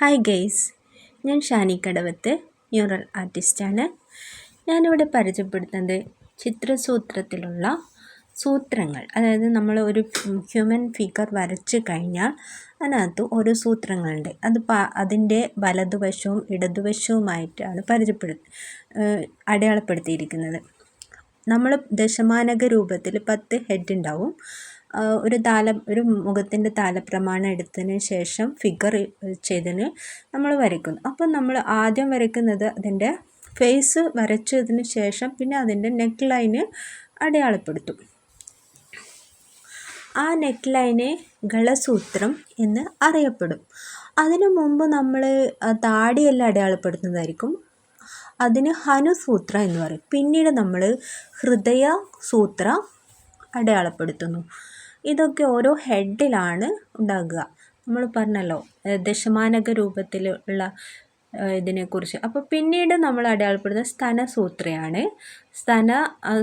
Hi guys ഞാൻ ഷാനി കടവത്ത് neural ആർട്ടിസ്റ്റാണ്. ഞാനിവിടെ പരിചയപ്പെടുത്തുന്നത് ചിത്രസൂത്രത്തിലുള്ള സൂത്രങ്ങൾ. അതായത് നമ്മൾ ഒരു ഹ്യൂമൻ ഫിഗർ വരച്ച് കഴിഞ്ഞാൽ അതിനകത്ത് ഓരോ സൂത്രങ്ങളുണ്ട്. അത് അതിന്റെ വലതുവശവും ഇടതുവശവുമായിട്ടാണ് പരിചയപ്പെടുത്ത അടയാളപ്പെടുത്തിയിരിക്കുന്നത്. നമ്മൾ ദശമാനക രൂപത്തിൽ പത്ത് ഹെഡ് ഉണ്ടാവും. ഒരു താല ഒരു മുഖത്തിന്റെ താലപ്രമാണം എടുത്തതിന് ശേഷം ഫിഗർ ചെയ്തതിന് നമ്മൾ വരയ്ക്കുന്നു. അപ്പം നമ്മൾ ആദ്യം വരയ്ക്കുന്നത് അതിന്റെ ഫേസ് വരച്ചതിന് ശേഷം പിന്നെ അതിന്റെ നെക്ക് ലൈന് അടയാളപ്പെടുത്തും. ആ നെക്ക് ലൈനെ ഗളസൂത്രം എന്ന് അറിയപ്പെടും. അതിനു മുമ്പ് നമ്മൾ താടിയെല്ലാം അടയാളപ്പെടുത്തുന്നതായിരിക്കും. അതിന് ഹനുസൂത്ര എന്ന് പറയും. പിന്നീട് നമ്മൾ ഹൃദയ സൂത്ര അടയാളപ്പെടുത്തുന്നു. ഇതൊക്കെ ഓരോ ഹെഡിലാണ് ഉണ്ടാകുക. നമ്മൾ പറഞ്ഞല്ലോ ദശമാനക രൂപത്തിലുള്ള ഇതിനെക്കുറിച്ച്. അപ്പോൾ പിന്നീട് നമ്മൾ അടയാളപ്പെടുന്ന സ്തനസൂത്രയാണ്. സ്തന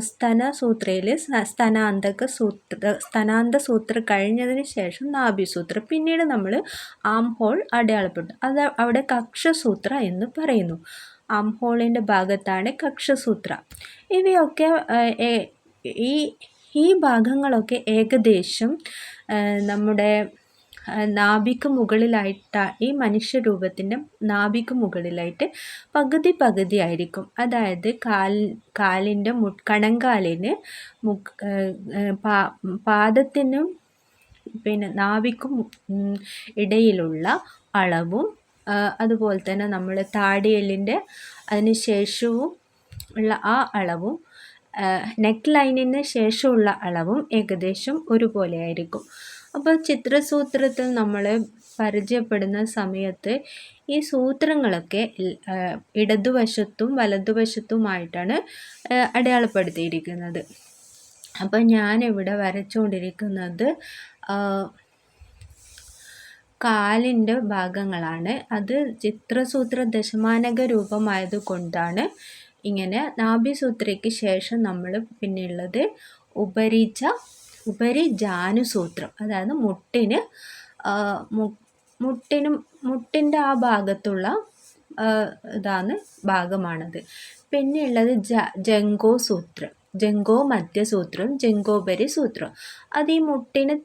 സ്തനസൂത്രയിൽ സ്തനാന്തക സൂത്ര സ്തനാന്ത സൂത്ര കഴിഞ്ഞതിന് ശേഷം നാഭിസൂത്ര. പിന്നീട് നമ്മൾ ആം ഹോൾ അടയാളപ്പെടുത്തും. അത് അവിടെ കക്ഷസൂത്ര എന്ന് പറയുന്നു. ആം ഹോളിന്റെ ഭാഗത്താണ് കക്ഷസൂത്ര. ഇവയൊക്കെ ഈ ഈ ഭാഗങ്ങളൊക്കെ ഏകദേശം നമ്മുടെ നാഭിക്ക് മുകളിലായിട്ട ഈ മനുഷ്യരൂപത്തിന്റെ നാഭിക്ക് മുകളിലായിട്ട് പകുതി പകുതി ആയിരിക്കും. അതായത് കാൽ കാലിന്റെ മു കണങ്കാലിന് മു പാദത്തിനും പിന്നെ നാഭിക്കും ഇടയിലുള്ള അളവും അതുപോലെ തന്നെ നമ്മൾ താടിയെല്ലിന്റെ അതിന് ശേഷവും ഉള്ള ആ അളവും നെക്ക് ലൈനിന് ശേഷമുള്ള അളവും ഏകദേശം ഒരുപോലെ ആയിരിക്കും അപ്പോൾ ചിത്രസൂത്രത്തിൽ നമ്മൾ പരിചയപ്പെടുന്ന സമയത്ത് ഈ സൂത്രങ്ങളൊക്കെ ഇടതുവശത്തും വലതുവശത്തുമായിട്ടാണ് അടയാളപ്പെടുത്തിയിരിക്കുന്നത്. അപ്പോൾ ഞാനിവിടെ വരച്ചുകൊണ്ടിരിക്കുന്നത് കാലിന്റെ ഭാഗങ്ങളാണ്. അത് ചിത്രസൂത്ര ദശമാനക രൂപമായതുകൊണ്ടാണ് ഇങ്ങനെ നാഭിസൂത്രയ്ക്ക് ശേഷം നമ്മൾ പിന്നെയുള്ളത് ഉപരിച്ച ഉപരിജാനുസൂത്രം. അതായത് മുട്ടിന് മുട്ടിനും മുട്ടിന്റെ ആ ഭാഗത്തുള്ള ഇതാണ് ഭാഗമാണത്. പിന്നെയുള്ളത് ജ ജംഗോ സൂത്രം ജങ്കോ മധ്യസൂത്രം ജങ്കോപരി സൂത്രം. അത് ഈ മുട്ടിന്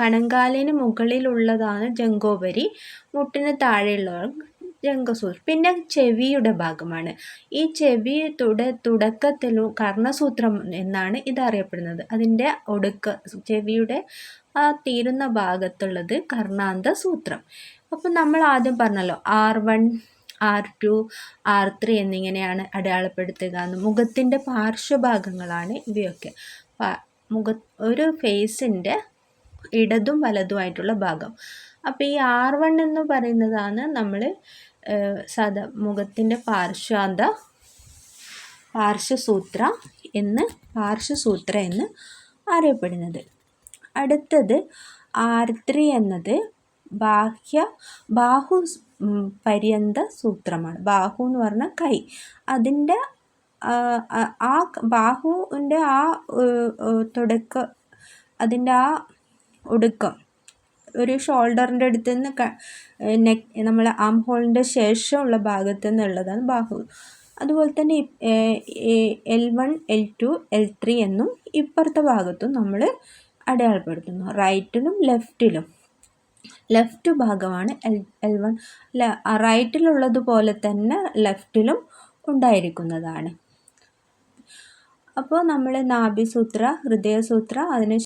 കണങ്കാലിന് മുകളിലുള്ളതാണ് ജങ്കോപരി മുട്ടിന് താഴെയുള്ള ജംഗസൂത്രം പിന്നെ ചെവിയുടെ ഭാഗമാണ്. ഈ ചെവി തുട തുടക്കത്തിലും കർണസൂത്രം എന്നാണ് ഇതറിയപ്പെടുന്നത്. അതിന്റെ ഒടുക്ക ചെവിയുടെ ആ തീരുന്ന ഭാഗത്തുള്ളത് കർണാന്ത സൂത്രം. അപ്പം നമ്മൾ ആദ്യം പറഞ്ഞല്ലോ R one R two R three എന്നിങ്ങനെയാണ് അടയാളപ്പെടുത്തുക എന്ന്. മുഖത്തിന്റെ പാർശ്വഭാഗങ്ങളാണ് ഇവയൊക്കെ. മുഖ ഒരു ഫേസിന്റെ ഇടതും വലതുമായിട്ടുള്ള ഭാഗം. അപ്പോൾ ഈ ആർ വൺ എന്ന് പറയുന്നതാണ് നമ്മൾ സാധാ മുഖത്തിന്റെ പാർശ്വാന്ത പാർശ്വസൂത്ര എന്ന് പാർശ്വസൂത്ര എന്ന് അറിയപ്പെടുന്നത്. അടുത്തത് ആർ ത്രീ എന്നത് ബാഹ്യ ബാഹു പര്യന്ത സൂത്രമാണ്. ബാഹു എന്ന് പറഞ്ഞാൽ കൈ. അതിന്റെ ആ ബാഹുവിന്റെ ആ തുടക്ക അതിന്റെ ആ ഒടുക്കം ഒരു ഷോൾഡറിന്റെ അടുത്ത് നിന്ന് നെക്ക് നമ്മൾ ആം ഹോളിന്റെ ശേഷമുള്ള ഭാഗത്ത് നിന്നുള്ളതാണ് ബാഹു. അതുപോലെ തന്നെ L one L two L three എന്നും ഇപ്പുറത്തെ ഭാഗത്തും നമ്മൾ അടയാളപ്പെടുത്തുന്നു. റൈറ്റിലും ലെഫ്റ്റിലും. ലെഫ്റ്റ് ഭാഗമാണ് എൽ എൽ വൺ. റൈറ്റിലുള്ളതുപോലെ തന്നെ ലെഫ്റ്റിലും ഉണ്ടായിരിക്കുന്നതാണ്. അപ്പോൾ നമ്മൾ നാഭിസൂത്ര ഹൃദയസൂത്ര അതിന്